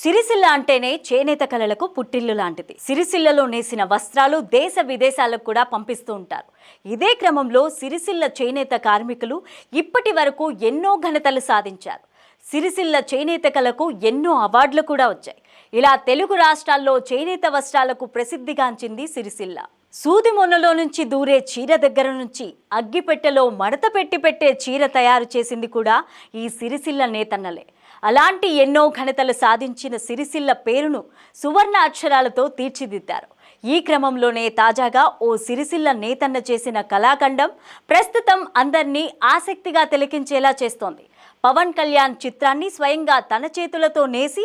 సిరిసిల్ల అంటేనే చేనేత కళలకు పుట్టిల్లు లాంటిది. సిరిసిల్లలో నేసిన వస్త్రాలు దేశ విదేశాలకు కూడా పంపిస్తూ ఉంటారు. ఇదే క్రమంలో సిరిసిల్ల చేనేత కార్మికులు ఇప్పటి వరకు ఎన్నో ఘనతలు సాధించారు. సిరిసిల్ల చేనేత కళకు ఎన్నో అవార్డులు కూడా వచ్చాయి. ఇలా తెలుగు రాష్ట్రాల్లో చేనేత వస్త్రాలకు ప్రసిద్ధిగాంచింది సిరిసిల్ల. సూదిమొన్నలో నుంచి దూరే చీర దగ్గర నుంచి అగ్గిపెట్టెలో మడత పెట్టి పెట్టే చీర తయారు చేసింది కూడా ఈ సిరిసిల్ల నేతన్నలే. అలాంటి ఎన్నో ఘనతలు సాధించిన సిరిసిల్ల పేరును సువర్ణ అక్షరాలతో తీర్చిదిద్దారు. ఈ క్రమంలోనే తాజాగా ఓ సిరిసిల్ల నేతన్న చేసిన కళాఖండం ప్రస్తుతం అందరినీ ఆసక్తిగా తిలకించేలా చేస్తోంది. పవన్ కళ్యాణ్ చిత్రాన్ని స్వయంగా తన చేతులతో నేసి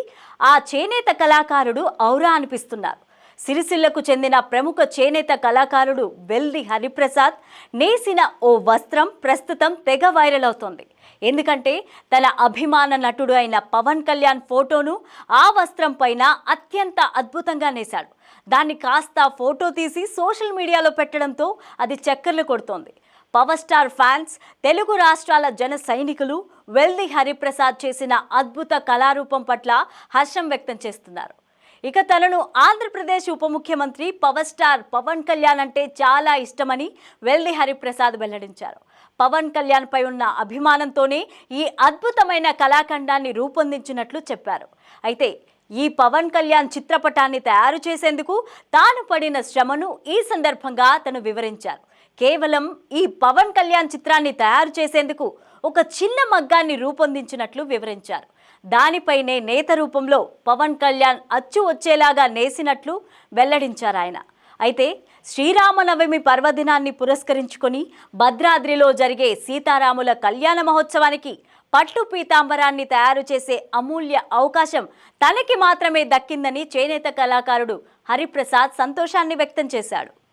ఆ చేనేత కళాకారుడు ఔరా అనిపిస్తున్నారు. సిరిసిల్లకు చెందిన ప్రముఖ చేనేత కళాకారుడు వెల్ది హరిప్రసాద్ నేసిన ఓ వస్త్రం ప్రస్తుతం తెగ వైరల్ అవుతోంది. ఎందుకంటే తన అభిమాన నటుడు అయిన పవన్ కళ్యాణ్ ఫోటోను ఆ వస్త్రం పైన అత్యంత అద్భుతంగా నేశాడు. దాన్ని కాస్త ఫోటో తీసి సోషల్ మీడియాలో పెట్టడంతో అది చక్కర్లు కొడుతోంది. పవర్ స్టార్ ఫ్యాన్స్ తెలుగు రాష్ట్రాల జన సైనికులు వెల్ది హరిప్రసాద్ చేసిన అద్భుత కళారూపం పట్ల హర్షం వ్యక్తం చేస్తున్నారు. ఇక తనను ఆంధ్రప్రదేశ్ ఉప ముఖ్యమంత్రి పవర్ స్టార్ పవన్ కళ్యాణ్ అంటే చాలా ఇష్టమని వెల్ది హరిప్రసాద్ వెల్లడించారు. పవన్ కళ్యాణ్ పై ఉన్న అభిమానంతోనే ఈ అద్భుతమైన కళాఖండాన్ని రూపొందించినట్లు చెప్పారు. అయితే ఈ పవన్ కళ్యాణ్ చిత్రపటాన్ని తయారు చేసేందుకు తాను పడిన శ్రమను ఈ సందర్భంగా తను వివరించారు. కేవలం ఈ పవన్ కళ్యాణ్ చిత్రాన్ని తయారు చేసేందుకు ఒక చిన్న మగ్గాన్ని రూపొందించినట్లు వివరించారు. దానిపైనే నేత రూపంలో పవన్ కళ్యాణ్ అచ్చు వచ్చేలాగా నేసినట్లు వెల్లడించారు ఆయన. అయితే శ్రీరామనవమి పర్వదినాన్ని పురస్కరించుకొని భద్రాద్రిలో జరిగే సీతారాముల కళ్యాణ మహోత్సవానికి పట్టు పీతాంబరాన్ని తయారు చేసే అమూల్య అవకాశం తనకి మాత్రమే దక్కిందని చేనేత కళాకారుడు హరిప్రసాద్ సంతోషాన్ని వ్యక్తం చేశాడు.